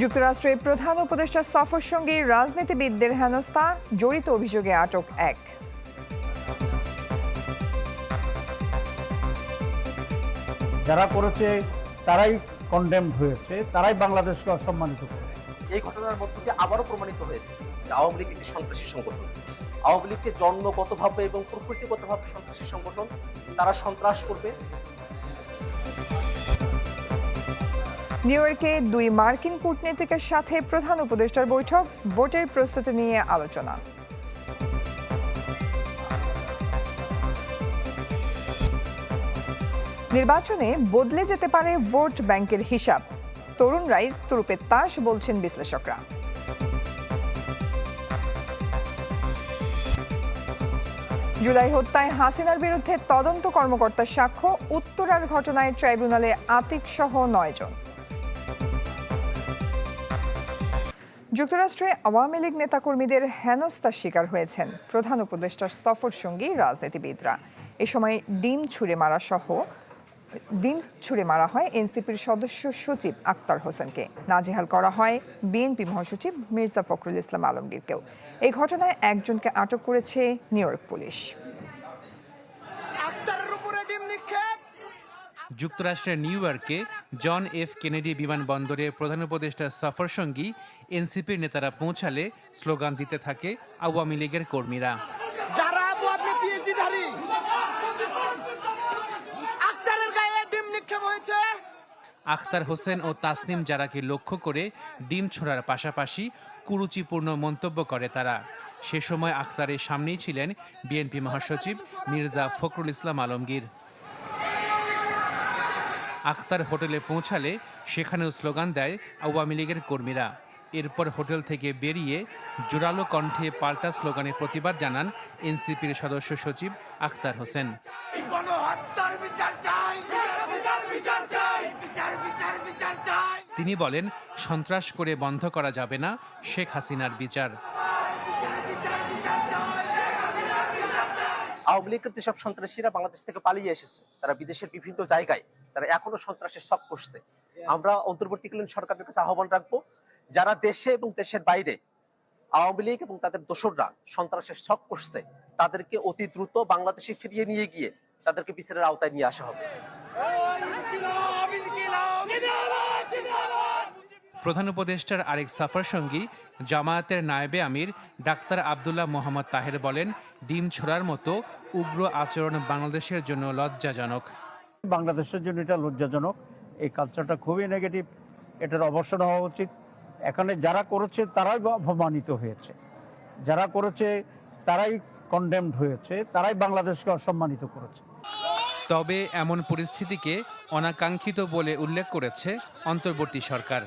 যুক্তরাষ্ট্রের প্রধান উপদেষ্টা সফর সঙ্গে রাজনীতিবিদদের হেনস্থা জড়িত অভিযোগে আটক এক। যারা করেছে তারাই কন্ডেম হয়েছে তারাই বাংলাদেশকে অসম্মানিত করে। এই ঘটনার মধ্য দিয়ে আবারও প্রমাণিত হয়েছে যে আওয়ামী লীগ একটি সন্ত্রাসী সংগঠন। আওয়ামী লীগকে জন্মগতভাবে এবং প্রকৃতিগতভাবে সন্ত্রাসী সংগঠন তারা সন্ত্রাস করবে। নিউ ইয়র্কে দুই মার্কিন কূটনীতিকের সাথে প্রধান উপদেষ্টার বৈঠক, ভোটের প্রস্তুতি নিয়ে আলোচনা। নির্বাচনে বদলে যেতে পারে ভোট ব্যাংকের হিসাব। তরুণ তরুণরাই তুরুপের তাস বলছেন বিশ্লেষকরা। জুলাই হত্যায় হাসিনার বিরুদ্ধে তদন্ত কর্মকর্তার সাক্ষ্য, উত্তরার ঘটনায় ট্রাইব্যুনালে আতিক সহ নয় জন। যুক্তরাষ্ট্রে আওয়ামী লীগ নেতাকর্মীদের হেনস্থার শিকার হয়েছেন প্রধান উপদেষ্টার সফর সঙ্গী রাজনীতিবিদরা। এ সময় ডিম ছুঁড়ে মারা সহ, ডিম ছুঁড়ে মারা হয় এনসিপির সদস্য সচিব আক্তার হোসেনকে। নাজেহাল করা হয় বিএনপি মহাসচিব মির্জা ফখরুল ইসলাম আলমগীরকেও। এই ঘটনায় একজনকে আটক করেছে নিউ ইয়র্ক পুলিশ আক্তারের উপরে ডিম নিক্ষেপ যুক্তরাষ্ট্রের নিউ ইয়র্কে জন এফ কেনেডি বিমানবন্দরে প্রধান উপদেষ্টা সফর সঙ্গী এনসিপির নেতারা পৌঁছালে স্লোগান দিতে থাকে আওয়ামী লীগের কর্মীরা। যারা আপনি পিএইচডি আক্তারের গায়ে ডিম নিক্ষেপ হয়েছে। আখতার হোসেন ও তাসনিম জারাকে লক্ষ্য করে ডিম ছোড়ার পাশাপাশি কুরুচিপূর্ণ মন্তব্য করে তারা। সে সময় আখতারের সামনেই ছিলেন বিএনপি মহাসচিব মির্জা ফখরুল ইসলাম আলমগীর। আখতার হোটেলে পৌঁছালে সেখানেও স্লোগান দেয় আওয়ামী লীগের কর্মীরা। এরপর হোটেল থেকে বেরিয়ে জোরালো কণ্ঠে পাল্টা স্লোগানে প্রতিবাদ জানান এনসিপির সদস্য সচিব আখতার হোসেন। তিনি বলেন সন্ত্রাস করে বন্ধ করা যাবে না শেখ হাসিনার বিচার। আওয়ামী লীগের যেসব সন্ত্রাসীরা বাংলাদেশ থেকে পালিয়ে এসেছে তারা বিদেশের বিভিন্ন জায়গায় তারা এখনও সন্ত্রাসের সব করছে। আমরা অন্তর্বর্তীকালীন সরকারের কাছে আহ্বান রাখব যারা দেশে এবং দেশের বাইরে আওয়ামী লীগ এবং তাদের দোসররা সন্ত্রাসের সব করছে তাদেরকে অতি দ্রুত বাংলাদেশে ফিরিয়ে নিয়ে গিয়ে তাদেরকে বিচারের আওতায় নিয়ে আসা হবে। প্রধান উপদেষ্টার আরেক সাফার সঙ্গী জামায়াতের নায়েবে আমির ডাক্তার আবদুল্লাহ মোহাম্মদ তাহের বলেন ডিম ছোড়ার মতো উগ্র আচরণ বাংলাদেশের জন্য লজ্জাজনক। বাংলাদেশের জন্য এটা লজ্জাজনক। এই কালচারটা খুবই নেগেটিভ এটার অবসান হওয়া উচিত। এখানে যারা করেছে তারাই অপমানিত হয়েছে। যারা করেছে তারাই কন্ডেমড হয়েছে। তারাই বাংলাদেশকে অসম্মানিত করেছে। তবে এমন পরিস্থিতিকে অনাকাঙ্ক্ষিত বলে উল্লেখ করেছে অন্তর্বর্তী সরকার।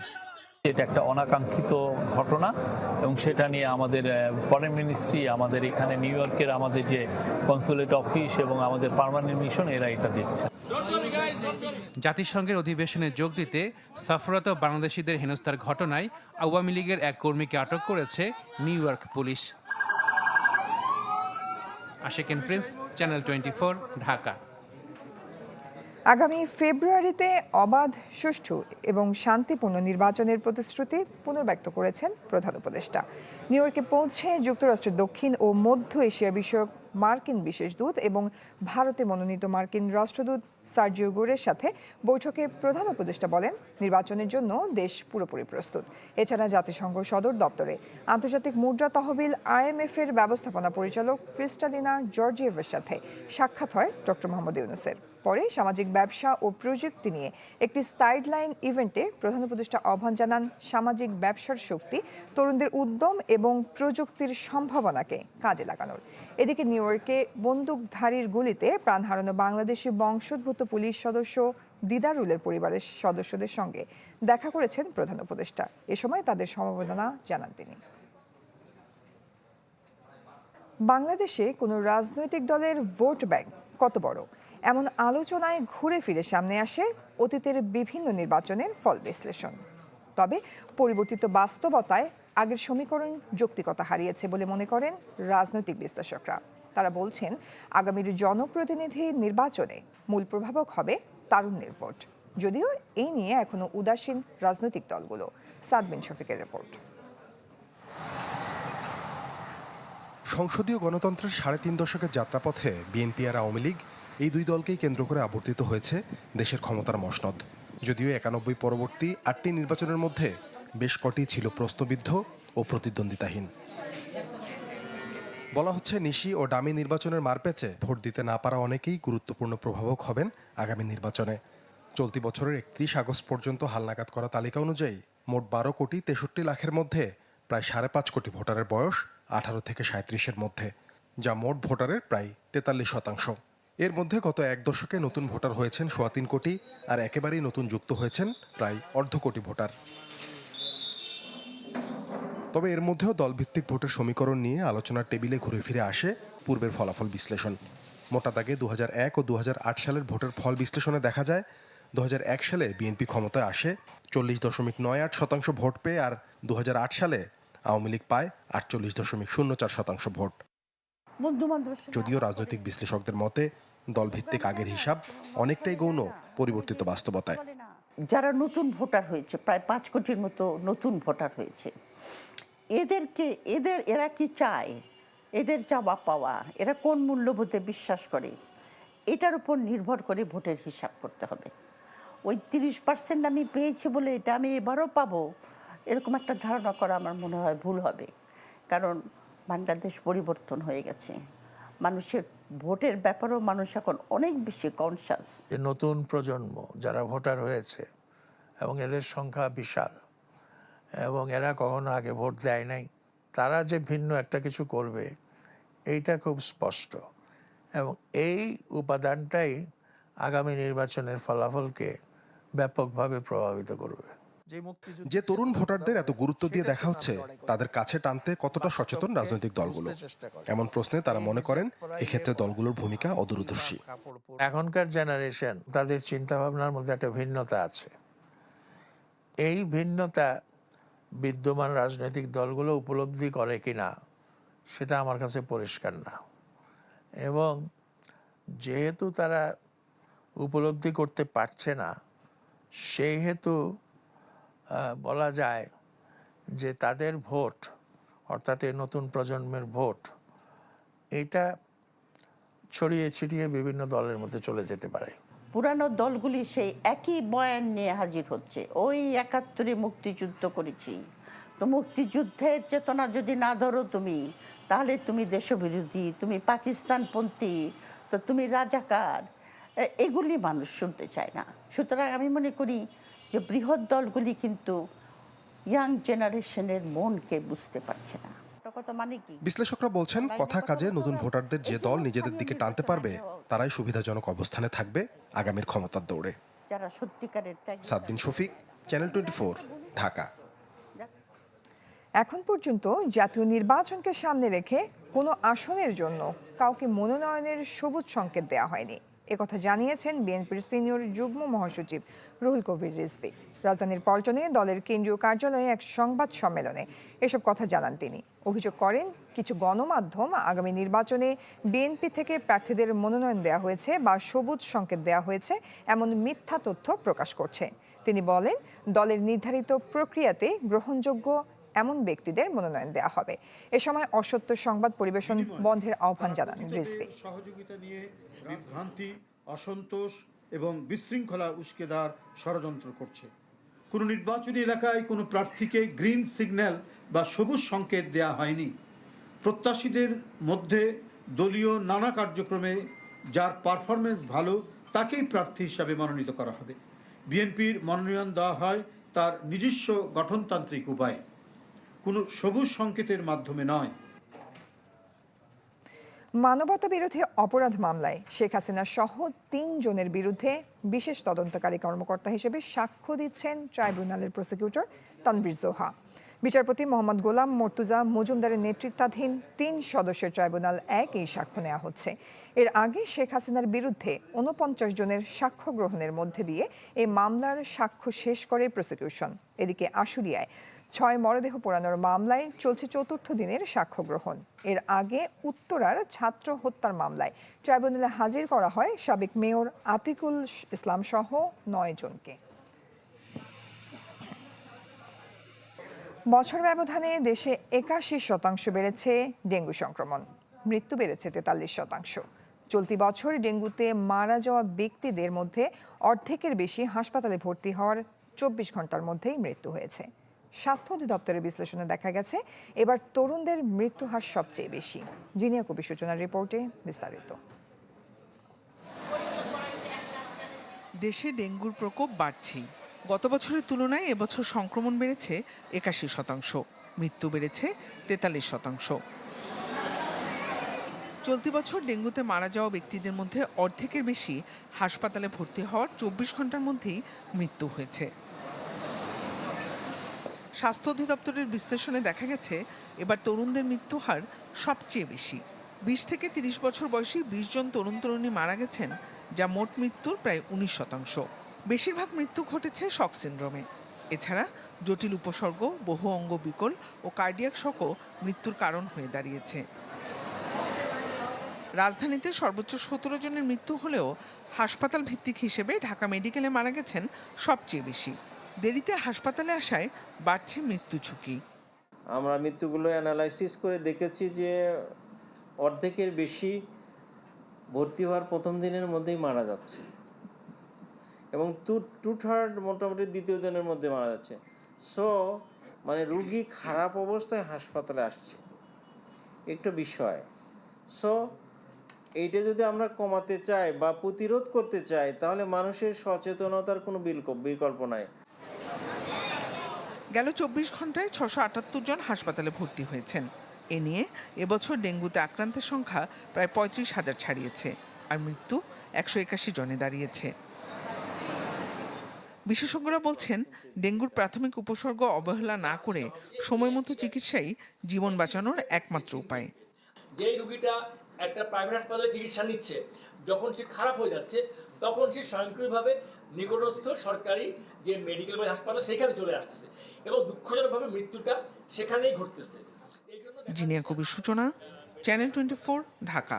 এটা একটা অনাকাঙ্ক্ষিত ঘটনা এবং সেটা নিয়ে আমাদের ফরেন মিনিস্ট্রি আমাদের এখানে নিউ ইয়র্কের আমাদের যে কনসুলেট অফিস এবং আমাদের পার্মানেন্ট মিশন এরা এটা দেখছে। জাতিসংঘের অধিবেশনে যোগ দিতে সফররত বাংলাদেশিদের হেনস্থার ঘটনায় আওয়ামী লীগের এক কর্মীকে আটক করেছে New York police. Asheken Prince channel twenty Dhaka. আগামী ফেব্রুয়ারিতে অবাধ, সুষ্ঠু এবং শান্তিপূর্ণ নির্বাচনের প্রতিশ্রুতি পুনর্ব্যক্ত করেছেন প্রধান উপদেষ্টা। নিউ ইয়র্কে পৌঁছে যুক্তরাষ্ট্রের দক্ষিণ ও মধ্য এশিয়া বিষয়ক মার্কিন বিশেষ দূত এবং ভারতে মনোনীত মার্কিন রাষ্ট্রদূত সার্জিও গোরের সাথে বৈঠকে প্রধান উপদেষ্টা বলেন, নির্বাচনের জন্য দেশ পুরোপুরি প্রস্তুত। এছাড়া জাতিসংঘ সদর দপ্তরে আন্তর্জাতিক মুদ্রা তহবিল আইএমএফ এর ব্যবস্থাপনা পরিচালক ক্রিস্টালিনা জর্জিয়েভের সাথে সাক্ষাৎ হয় ডক্টর মোহাম্মদ ইউনুসের। পরে সামাজিক ব্যবসা ও প্রযুক্তি নিয়ে একটি সাইডলাইন ইভেন্টে প্রধান উপদেষ্টা আহ্বান জানান সামাজিক ব্যবসার শক্তি, তরুণদের উদ্যম এবং প্রযুক্তির সম্ভাবনাকে কাজে লাগানোর। এদিকে নিউ ইয়র্কে বন্দুকধারীর গুলিতে প্রাণ হারানো বাংলাদেশি বংশোদ্ভূত পুলিশ সদস্য দিদারুলের পরিবারের সদস্যদের সঙ্গে দেখা করেছেন প্রধান উপদেষ্টা। এ সময় তাদের সমবেদনা জানান তিনি। বাংলাদেশে কোনো রাজনৈতিক দলের ভোট ব্যাংক কত বড়? এমন আলোচনায় ঘুরে ফিরে সামনে আসে অতীতের বিভিন্ন নির্বাচনের ফল বিশ্লেষণ। তবে পরিবর্তিত বাস্তবতায় আগের সমীকরণ যৌক্তিকতা হারিয়েছে বলে মনে করেন রাজনৈতিক বিশ্লেষকরা। তারা বলছেন, আগামীর জনপ্রতিনিধি নির্বাচনে মূল প্রভাবক হবে তারুণ্যের ভোট। যদিও এই নিয়ে এখনও উদাসীন রাজনৈতিক দলগুলো। সাদবিন শফিকের রিপোর্ট। সংসদীয় গণতন্ত্রের সাড়ে তিন দশকের যাত্রাপথে বিএনপি আর আওয়ামী লীগ এই দুই দলকেই কেন্দ্র করে আবর্তিত হয়েছে দেশের ক্ষমতার মসনদ। যদিও একানব্বই পরবর্তী আটটি নির্বাচনের মধ্যে বেশ কটি ছিল প্রশ্নবিদ্ধ ও প্রতিদ্বন্দ্বিতাহীন। বলা হচ্ছে, নিশি ও ডামি নির্বাচনের মারপ্যাচে ভোট দিতে না পারা অনেকেই গুরুত্বপূর্ণ প্রভাবক হবেন আগামী নির্বাচনে। চলতি বছরের একত্রিশ আগস্ট পর্যন্ত হালনাগাদ করা তালিকা অনুযায়ী মোট বারো কোটি তেষট্টি লাখের মধ্যে প্রায় সাড়ে পাঁচ কোটি ভোটারের বয়স আঠারো থেকে সাঁত্রিশের মধ্যে, যা মোট ভোটারের প্রায় তেতাল্লিশ শতাংশ। এর মধ্যে গত এক দশকে নতুন ভোটার হয়েছেন সোয়া তিন কোটি আর একেবারেই নতুন যুক্ত হয়েছেন প্রায় অর্ধ কোটি ভোটার। তবে এর মধ্যেও দলভিত্তিক ভোটের সমীকরণ নিয়ে আলোচনার টেবিলে ঘুরে ফিরে আসে পূর্বের ফলাফল বিশ্লেষণ। মোটা দাগে দু এক ও দুহাজার আট সালের ভোটের ফল বিশ্লেষণে দেখা যায় দু হাজার এক সালে বিএনপি ক্ষমতায় আসে চল্লিশ দশমিক নয় আট শতাংশ ভোট পেয়ে আর দু হাজার আট সালে আওয়ামী লীগ পায় আটচল্লিশ দশমিক শূন্য চার শতাংশ ভোট। যদিও রাজনৈতিক বিশ্লেষকদের মতে দলভিত্তিক আগের হিসাব অনেকটাই গৌণ, পরিবর্তিত বাস্তবতায়। যারা নতুন ভোটার হয়েছে, প্রায় পাঁচ কোটির মতো নতুন ভোটার হয়েছে, এদেরকে, এদের, এরা কি চায়? এদের চাওয়া পাওয়া, এরা কোন মূল্যবোধে বিশ্বাস করে? এটার উপর নির্ভর করে ভোটের হিসাব করতে হবে। ওই তিরিশ পার্সেন্ট আমি পেয়েছি বলে এটা আমি এবারও পাবো, এরকম একটা ধারণা করা আমার মনে হয় ভুল হবে। কারণ বাংলাদেশ পরিবর্তন হয়ে গেছে। মানুষের ভোটের ব্যাপারেও মানুষ এখন অনেক বেশি কনসাস নতুন প্রজন্ম যারা ভোটার হয়েছে এবং এদের সংখ্যা বিশাল, এবং এরা কখনো আগে ভোট দেয় নাই, তারা যে ভিন্ন একটা কিছু করবে, এইটা খুব স্পষ্ট। এবং এই উপাদানটাই আগামী নির্বাচনের ফলাফলকে ব্যাপকভাবে প্রভাবিত করবে। যে তরুণ ভোটারদের এত গুরুত্ব দিয়ে দেখা হচ্ছে তাদের কাছে টানতে কতটা সচেতন রাজনৈতিক দলগুলো? এমন প্রশ্নে তারা মনে করেন এক্ষেত্রে দলগুলোর ভূমিকা অদূরদর্শী। এখনকার জেনারেশন তাদের চিন্তা ভাবনার মধ্যে একটা ভিন্নতা আছে। এই ভিন্নতা বিদ্যমান রাজনৈতিক দলগুলো উপলব্ধি করে কিনা সেটা আমার কাছে পরিষ্কার না। এবং যেহেতু তারা উপলব্ধি করতে পারছে না সেই হেতু বলা যায় যে তাদের ভোট, অর্থাৎ এই নতুন প্রজন্মের ভোট, এটা ছড়িয়ে ছিটিয়ে বিভিন্ন দলের মধ্যে চলে যেতে পারে। পুরানো দলগুলি সেই একই বয়ান নিয়ে হাজির হচ্ছে। ওই একাত্তরে মুক্তিযুদ্ধ করেছি। তো মুক্তিযুদ্ধের চেতনা যদি না ধরো তুমি, তাহলে তুমি দেশবিরোধী, তুমি পাকিস্তানপন্থী, তো তুমি রাজাকার এগুলি মানুষ শুনতে চায় না। সুতরাং আমি মনে করি যে বৃহৎ দলগুলি কিন্তু ইয়াং জেনারেশনের মনকে বুঝতে পারছে না। মানে বিশ্লেষকরা বলছেন কথা কাজে নতুন ভোটারদের যে দল নিজেদের দিকে টানতে পারবে তারাই সুবিধাজনক অবস্থানে থাকবে আগামীর ক্ষমতার দৌড়ে। যারা সত্যিকারের সাদবিন শফিক চ্যানেল টোয়েন্টি ঢাকা। এখন পর্যন্ত জাতীয় নির্বাচনকে সামনে রেখে কোনো আসনের জন্য কাউকে মনোনয়নের সবুজ সংকেত দেওয়া হয়নি। একথা জানিয়েছেন বিএনপির সিনিয়র যুগ্ম মহাসচিব রুহুল কবির রিজভী। রাজধানীর পল্টনে দলের কেন্দ্রীয় কার্যালয়ে এক সংবাদ সম্মেলনে এসব কথা জানান তিনি। অভিযোগ করেন, কিছু গণমাধ্যম আগামী নির্বাচনে বিএনপি থেকে প্রার্থীদের মনোনয়ন দেওয়া হয়েছে বা সবুজ সংকেত দেওয়া হয়েছে এমন মিথ্যা তথ্য প্রকাশ করছে। তিনি বলেন, দলের নির্ধারিত প্রক্রিয়াতে গ্রহণযোগ্য এমন ব্যক্তিদের মনোনয়ন দেওয়া হবে। এ সময় অসত্য সংবাদ পরিবেশন বন্ধের আহ্বান জানান রিজভী। সহযোগিতা নিয়ে বিভ্রান্তি, অসন্তোষ এবং বিশৃঙ্খলা উস্কে দেওয়ার ষড়যন্ত্র করছে। কোনো নির্বাচনী এলাকায় কোনো প্রার্থীকে গ্রিন সিগন্যাল বা সবুজ সংকেত দেয়া হয়নি। প্রত্যাশীদের মধ্যে দলীয় নানা কার্যক্রমে যার পারফরমেন্স ভালো, তাকেই প্রার্থী হিসাবে মনোনীত করা হবে। বিএনপির মনোনয়ন দেওয়া হয় তার নিজস্ব গঠনতান্ত্রিক উপায়ে। কোনো সবুজ সংকেতের মাধ্যমে নয়। মানবতা বিরোধী অপরাধ মামলায় শেখ হাসিনা সহ তিনজনের বিরুদ্ধে বিশেষ তদন্তকারী কর্মকর্তা হিসেবে সাক্ষ্য দিচ্ছেন ট্রাইব্যুনালের প্রসিকিউটর তানভীর জোহা। বিচারপতি মোহাম্মদ গোলাম মর্তুজা মজুমদারের নেতৃত্বাধীন তিন সদস্যের ট্রাইব্যুনাল এক এই সাক্ষ্য নেওয়া হচ্ছে। এর আগে শেখ হাসিনার বিরুদ্ধে উনপঞ্চাশ জনের সাক্ষ্য গ্রহণের মধ্যে দিয়ে এই মামলার সাক্ষ্য শেষ করে প্রসিকিউশন। এদিকে আশুলিয়ায় ছয় মরদেহ পোড়ানোর মামলায় চলছে চতুর্থ দিনের সাক্ষ্য গ্রহণ। এর আগে উত্তরার ছাত্র হত্যার মামলায় ট্রাইব্যুনালে হাজির করা হয় সাবেক মেয়র আতিকুল ইসলাম সহ নয় জনকে। বছর ব্যবধানে দেশে একাশি শতাংশ বেড়েছে ডেঙ্গু সংক্রমণ। মৃত্যু বেড়েছে তেতাল্লিশ শতাংশ। চলতি বছর ডেঙ্গুতে মারা যাওয়া ব্যক্তিদের মধ্যে অর্ধেকের বেশি হাসপাতালে ভর্তি হওয়ার চব্বিশ ঘণ্টার মধ্যেই মৃত্যু হয়েছে। স্বাস্থ্য অধিদপ্তরের বিশ্লেষণে দেখা গেছে, এবার তরুণদের মৃত্যু হার সবচেয়ে বেশি। জিনিয়া কবি সূচনার রিপোর্টে বিস্তারিত। দেশে ডেঙ্গুর প্রকোপ বাড়ছেই। গত বছরের তুলনায় এবছর সংক্রমণ বেড়েছে একাশি শতাংশ, মৃত্যু বেড়েছে তেতাল্লিশ শতাংশ। চলতি বছর ডেঙ্গুতে মারা যাওয়া ব্যক্তিদের মধ্যে অর্ধেকের বেশি হাসপাতালে ভর্তি হওয়ার চব্বিশ ঘণ্টার মধ্যেই মৃত্যু হয়েছে। স্বাস্থ্য অধিদপ্তরের বিশ্লেষণে দেখা গেছে, এবার তরুণদের মৃত্যু হার সবচেয়ে বেশি। বিশ থেকে তিরিশ বছর বয়সী বিশ জন তরুণ তরুণী মারা গেছেন, যা মোট মৃত্যুর প্রায় উনিশ শতাংশ। বেশিরভাগ মৃত্যু ঘটেছে শক সিন্ড্রোমে। এছাড়া জটিল উপসর্গ, বহু অঙ্গ বিকল ও কার্ডিয়াক শকও মৃত্যুর কারণ হয়ে দাঁড়িয়েছে। রাজধানীতে সর্বোচ্চ সতেরো জনের মৃত্যু হলেও হাসপাতাল ভিত্তিক হিসেবে ঢাকা মেডিকেলে মারা গেছেন সবচেয়ে বেশি। দেরিতে হাসপাতালে আসায় বাড়ছে মৃত্যু ঝুঁকি। আমরা মৃত্যুগুলো অ্যানালাইসিস করে দেখেছি যে অর্ধেকের বেশি ভর্তি হওয়ার প্রথম দিনের মধ্যেই মারা যাচ্ছে। এবং টু টু থার্ড মোটামুটি দ্বিতীয় দিনের মধ্যে মারা যাচ্ছে। সো মানে রুগী খারাপ অবস্থায় হাসপাতালে আসছে। একটা বিষয়। সো এইটা যদি আমরা কমাতে চাই বা প্রতিরোধ করতে চাই, তাহলে মানুষের সচেতনতার কোনো বিকল্প বিকল্প নাই। গেল চব্বিশ ঘন্টায় ছশো আটাত্তর জন হাসপাতালে ভর্তি হয়েছেন। এ নিয়ে এবছর ডেঙ্গুতে আক্রান্তের সংখ্যা প্রায় পঁয়ত্রিশ হাজার ছাড়িয়েছে আর মৃত্যু একশো একাশি জনে দাঁড়িয়েছে। বিশেষজ্ঞরা বলছেন, ডেঙ্গুর প্রাথমিক উপসর্গ অবহেলা না করে সময় মতো চিকিৎসাই জীবন বাঁচানোর একমাত্র উপায়। যে রুগীটা একটা প্রাইভেট হাসপাতালে চিকিৎসা নিচ্ছে, যখন সে খারাপ হয়ে যাচ্ছে, তখন সে স্বয়ংক্রিয়ভাবে নিকটস্থ সরকারি যে মেডিকেল হাসপাতাল, সেখানে চলে আসতেছে। এবং দুঃখজনকভাবে মৃত্যুটা সেখানেই ঘটতেছে। জিনিয়া কবির সূচনা। Channel twenty Dhaka.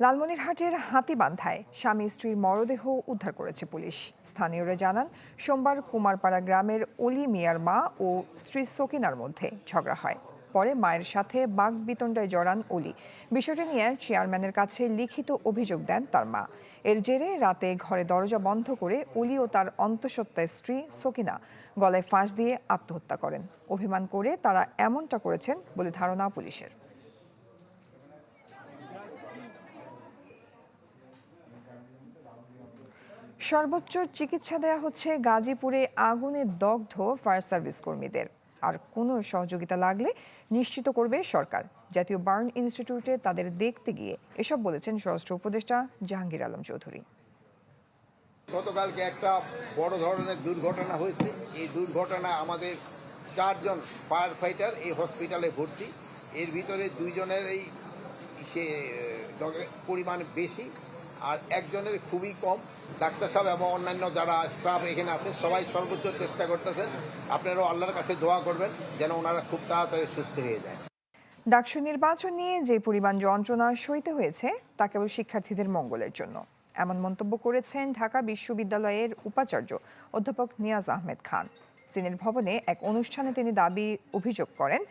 লালমনিরহাটের হাতিবান্ধায় স্বামী স্ত্রীর মরদেহ উদ্ধার করেছে পুলিশ। স্থানীয়রা জানান সোমবার কুমারপাড়া গ্রামের অলি মিয়ার মা ও স্ত্রী সকিনার মধ্যে ঝগড়া হয়। পরে মায়ের সাথে বাঘ বিতণ্ডায় জড়ান অলি। বিষয়টি নিয়ে চেয়ারম্যানের কাছে লিখিত অভিযোগ দেন তার মা। এর জেরে রাতে ঘরে দরজা বন্ধ করে অলি ও তার অন্তঃসত্ত্বা স্ত্রী সকিনা গলায় ফাঁস দিয়ে আত্মহত্যা করেন। অভিমান করে তারা এমনটা করেছেন বলে ধারণা পুলিশের। সর্বোচ্চ চিকিৎসা দেয়া হচ্ছে গাজীপুরে আগুনে দগ্ধ ফায়ার সার্ভিস কর্মীদের। আর কোনো সহযোগিতা লাগলে নিশ্চিত করবে সরকার। জাতীয় বার্ন ইনস্টিটিউটে তাদের দেখতে গিয়ে এসব বলেছেন স্বরাষ্ট্র উপদেষ্টা জাহাঙ্গীর আলম চৌধুরী। গতকালকে একটা বড় ধরনের দুর্ঘটনা হয়েছে। এই দুর্ঘটনায় আমাদের চারজন ফায়ার ফাইটার এই হসপিটালে ভর্তি। এর ভিতরে দুইজনের এই সে পরিমাণ বেশি আর একজনের খুবই কম। ডাক্তার সাহেব এবং অন্যান্য যারা স্টাফ এখানে আছে সবাই সর্বোচ্চ চেষ্টা করতেছেন। আপনারাও আল্লাহর কাছে দোয়া করবেন যেন ওনারা খুব তাড়াতাড়ি সুস্থ হয়ে যায়। ডাকসু নির্বাচন নিয়ে যে পরিমাণ যন্ত্রণা সইতে হয়েছে, তা কেবল শিক্ষার্থীদের মঙ্গলের জন্য। এমন মন্তব্য করেছেন ঢাকা বিশ্ববিদ্যালয়ের উপাচার্য অধ্যাপক নিয়াজ আহমেদ খান। সিনেট ভবনে এক অনুষ্ঠানে তিনি দাবি, অভিযোগ করেন,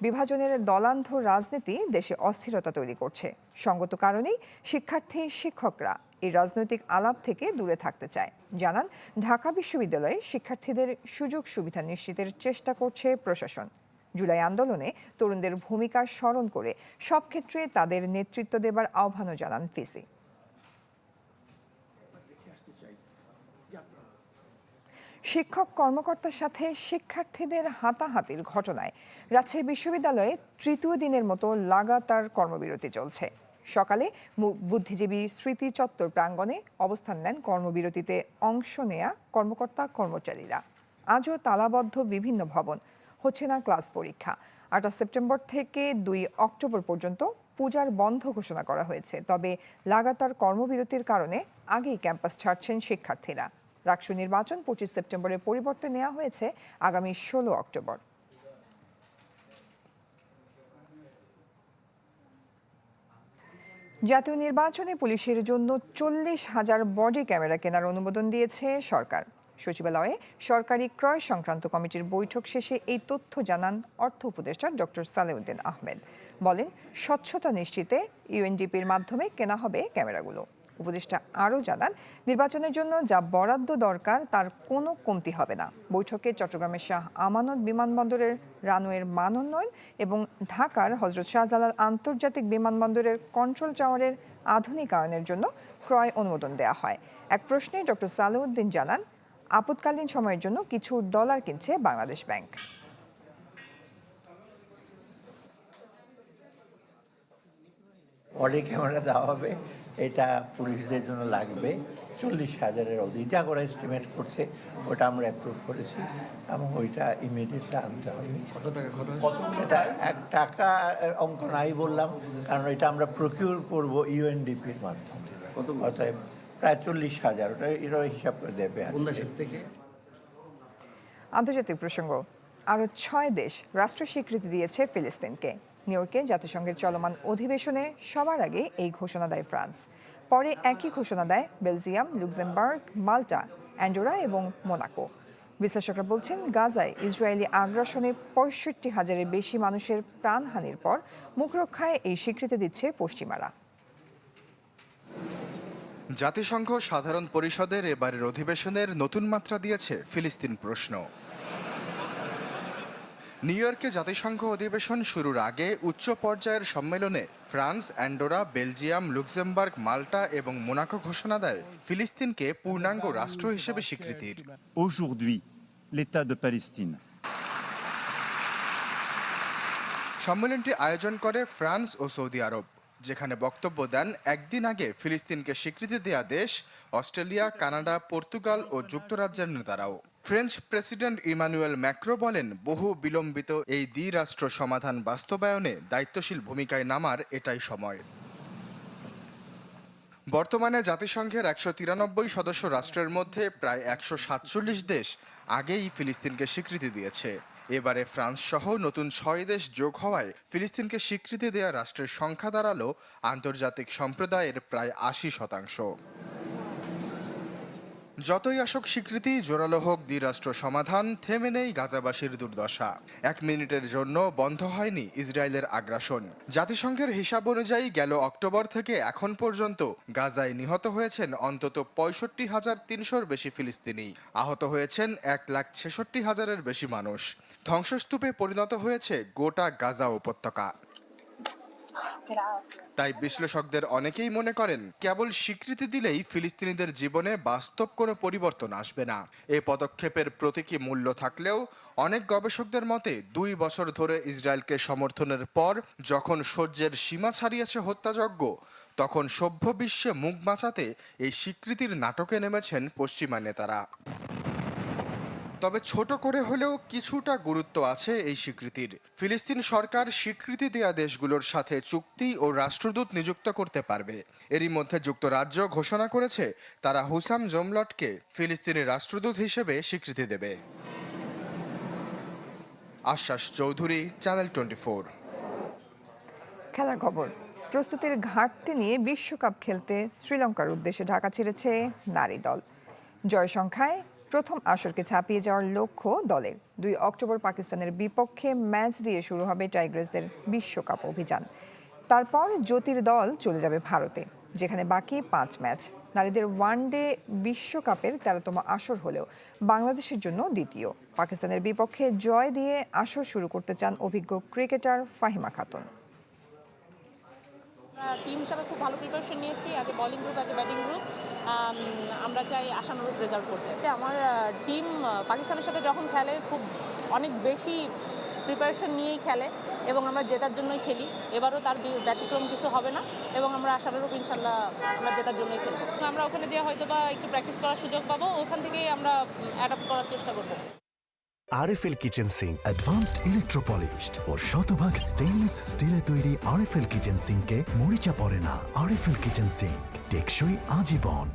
বিভাজনের দলান্ধ রাজনীতি দেশে অস্থিরতা তৈরি করছে। সঙ্গত কারণেই শিক্ষার্থী, শিক্ষকরা এই রাজনৈতিক আলাপ থেকে দূরে থাকতে চায়। জানান, ঢাকা বিশ্ববিদ্যালয়ে শিক্ষার্থীদের সুযোগ সুবিধা নিশ্চিতের চেষ্টা করছে প্রশাসন। জুলাই আন্দোলনে তরুণদের ভূমিকা স্মরণ করে সব ক্ষেত্রে তাদের নেতৃত্ব দেবার আহ্বানও জানান ফিসি। শিক্ষক কর্মকর্তার সাথে শিক্ষার্থীদের হাতাহাতির ঘটনায় রাজশাহী বিশ্ববিদ্যালয়ে তৃতীয় দিনের মতো লাগাতার কর্মবিরতি চলছে। সকালে বুদ্ধিজীবী স্মৃতি চত্বর প্রাঙ্গণে অবস্থান নেন কর্মবিরতিতে অংশ নেয়া কর্মকর্তা কর্মচারীরা। আজও তালাবদ্ধ বিভিন্ন ভবন। হচ্ছে না ক্লাস পরীক্ষা। আঠাশ সেপ্টেম্বর থেকে দুই অক্টোবর পর্যন্ত পূজার বন্ধ ঘোষণা করা হয়েছে। তবে লাগাতার কর্মবিরতির কারণে আগেই ক্যাম্পাস ছাড়ছেন শিক্ষার্থীরা। রাকসু নির্বাচন পঁচিশ সেপ্টেম্বরের পরিবর্তে নেওয়া হয়েছে আগামী ষোলো অক্টোবর। জাতীয় নির্বাচনে পুলিশের জন্য চল্লিশ হাজার বডি ক্যামেরা কেনার অনুমোদন দিয়েছে সরকার। সচিবালয়ে সরকারি ক্রয় সংক্রান্ত কমিটির বৈঠক শেষে এই তথ্য জানান অর্থ উপদেষ্টা ডক্টর সালেউদ্দিন আহমেদ। বলেন, স্বচ্ছতা নিশ্চিতে ইউএনডিপির মাধ্যমে কেনা হবে ক্যামেরাগুলো। উপদেষ্টা আরও জানান, নির্বাচনের জন্য যা বরাদ্দ দরকার তার কোনো কমতি হবে না। বৈঠকে চট্টগ্রামের শাহ আমানত বিমানবন্দরের রানওয়ের মানোন্নয়ন এবং ঢাকার হজরত শাহজালাল আন্তর্জাতিক বিমানবন্দরের কন্ট্রোল টাওয়ারের আধুনিকায়নের জন্য ক্রয় অনুমোদন দেওয়া হয়। এক প্রশ্নে ডক্টর সালেউদ্দিন জানান, আপৎকালীন সময়ের জন্য কিছু ডলার কিনছে বাংলাদেশ ব্যাংক। বডি ক্যামেরা দেওয়া হবে। এটা পুলিশদের জন্য লাগবে। চল্লিশ হাজারের অধিক। যা করে এস্টিমেট করছে ওটা আমরা অ্যাপ্রুভ করেছি এবং ওইটা ইমিডিয়েটলি আনতে হবে। টাকা এটা এক টাকা অঙ্ক নাই বললাম কারণ এটা আমরা প্রকিউর করব ইউএনডিপির মাধ্যমে। অতএব প্রায় চল্লিশ হাজার ওটা এরা হিসাব করে দেবে আন্তর্জাতিক প্রসঙ্গ আরও ছয় দেশ রাষ্ট্র স্বীকৃতি দিয়েছে ফিলিস্তিনকে। নিউ ইয়র্কে জাতিসংঘের চলমান অধিবেশনে সবার আগে এই ঘোষণা দেয় ফ্রান্স। পরে একই ঘোষণা দেয় বেলজিয়াম, লুক্সেমবার্গ, মাল্টা, অ্যান্ডোরা এবং মোনাকো। বিশ্লেষকরা বলছেন, গাজায় ইসরায়েলি আগ্রাসনে পঁয়ষট্টি হাজারের বেশি মানুষের প্রাণহানির পর মুখরক্ষায় এই স্বীকৃতি দিচ্ছে পশ্চিমারা। জাতিসংঘ সাধারণ পরিষদের এবারের অধিবেশনের নতুন মাত্রা দিয়েছে ফিলিস্তিন প্রশ্ন। নিউ ইয়র্কে জাতিসংঘ অধিবেশন শুরুর আগে উচ্চ পর্যায়ের সম্মেলনে France Andorra Belgium Luxembourg Malta এবং মোনাকো ঘোষণা দেয় ফিলিস্তিনকে পূর্ণাঙ্গ রাষ্ট্র হিসেবে স্বীকৃতির। Aujourd'hui, l'État de Palestine. সম্মেলনটি আয়োজন করে ফ্রান্স ও সৌদি আরব যেখানে বক্তব্য দেন একদিন আগে ফিলিস্তিনকে স্বীকৃতি দেয়া দেশ অস্ট্রেলিয়া কানাডা পর্তুগাল ও যুক্তরাজ্যের নেতারাও। ফ্রেঞ্চ প্রেসিডেন্ট ইমানুয়েল ম্যাক্রো বলেন, বহু বিলম্বিত এই দ্বিরাষ্ট্র সমাধান বাস্তবায়নে দায়িত্বশীল ভূমিকায় নামার এটাই সময়। বর্তমানে জাতিসংঘের একশো তিরানব্বই সদস্য রাষ্ট্রের মধ্যে প্রায় একশো সাতচল্লিশ দেশ আগেই ফিলিস্তিনকে স্বীকৃতি দিয়েছে। এবারে ফ্রান্স সহ নতুন ছয় দেশ যোগ হওয়ায় ফিলিস্তিনকে স্বীকৃতি দেয়া রাষ্ট্রের সংখ্যা দাঁড়াল আন্তর্জাতিক সম্প্রদায়ের প্রায় আশি শতাংশ। যতই আসুক স্বীকৃতি, জোরালো হোক দ্বিরাষ্ট্র সমাধান, থেমে নেই গাজাবাসীর দুর্দশা। এক মিনিটের জন্য বন্ধ হয়নি ইসরায়েলের আগ্রাসন। জাতিসংঘের হিসাব অনুযায়ী গেল অক্টোবর থেকে এখন পর্যন্ত গাজায় নিহত হয়েছেন অন্তত পঁয়ষট্টি হাজার তিনশোর বেশি ফিলিস্তিনি। আহত হয়েছেন এক লাখ ছেষট্টি হাজারের বেশি মানুষ। ধ্বংসস্তূপে পরিণত হয়েছে গোটা গাজা উপত্যকা। তাই বিশ্লেষকদের অনেকেই মনে করেন, কেবল স্বীকৃতি দিলেই ফিলিস্তিনিদের জীবনে বাস্তব কোনো পরিবর্তন আসবে না। এ পদক্ষেপের প্রতীকী মূল্য থাকলেও অনেক গবেষকদের মতে, দুই বছর ধরে ইসরায়েলকে সমর্থনের পর যখন সহ্যের সীমা ছাড়িয়েছে হত্যাযজ্ঞ, তখন সভ্য বিশ্বে মুখ বাঁচাতে এই স্বীকৃতির নাটকে নেমেছেন পশ্চিমা নেতারা। তবে ছোট করে হলেও কিছুটা গুরুত্ব আছে এই স্বীকৃতির। ফিলিস্তিন সরকার স্বীকৃতি দেয়া দেশগুলোর সাথে চুক্তি ও রাষ্ট্রদূত নিযুক্ত করতে পারবে। এরই মধ্যে যুক্তরাজ্য ঘোষণা করেছে, তারা হুসাম জমলটকে ফিলিস্তিনের রাষ্ট্রদূত হিসেবে স্বীকৃতি দেবে। আশ্বাস চৌধুরী, চ্যানেল টোয়েন্টি ফোর। খেলার খবর। প্রস্তুতির ঘাটতি নিয়ে বিশ্বকাপ খেলতে শ্রীলঙ্কার উদ্দেশ্যে ঢাকা ছেড়েছে নারী দল। জয় সংখ্যায় প্রথম আসরকে ছাপিয়ে যাওয়ার লক্ষ্য দলের। দুই অক্টোবর পাকিস্তানের বিপক্ষে ম্যাচ দিয়ে শুরু হবে টাইগ্রেসদের বিশ্বকাপ অভিযান। তারপর জ্যোতির দল চলে যাবে ভারতে, যেখানে বাকি পাঁচ ম্যাচ। নারীদের ওয়ানডে বিশ্বকাপের তেরোতম আসর হলেও বাংলাদেশের জন্য দ্বিতীয়। পাকিস্তানের বিপক্ষে জয় দিয়ে আসর শুরু করতে চান অভিজ্ঞ ক্রিকেটার ফাহিমা খাতুন। টিম হিসাবে খুব ভালো প্রিপারেশন নিয়েছি এ বলিং গ্রুপ এ ব্যাটিং গ্রুপ আমরা চাই আশানুরূপ রেজাল্ট করতে। আমার টিম পাকিস্তানের সাথে যখন খেলে, খুব অনেক বেশি প্রিপারেশন নিয়েই খেলে এবং আমরা জেতার জন্যই খেলি। এবারও তার ব্যতিক্রম কিছু হবে না এবং আমরা আশানুরূপ ইনশাল্লাহ আমরা জেতার জন্যই খেলব। আমরা ওখানে যে হয়তো বা একটু প্র্যাকটিস করার সুযোগ পাবো, ওখান থেকেই আমরা অ্যাডাপ্ট করার চেষ্টা করব। RFL kitchen sink advanced electropolished ও শতভাগ স্টেইনলেস স্টিলে তৈরি আরএফএল কিচেন সিঙ্কে মরিচা পড়ে না। আরএফএল কিচেন সিঙ্ক টেকসই আজীবন।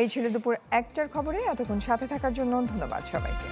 এই ছিল দুপুর একটার খবরে। এতক্ষণ সাথে থাকার জন্য ধন্যবাদ সবাইকে।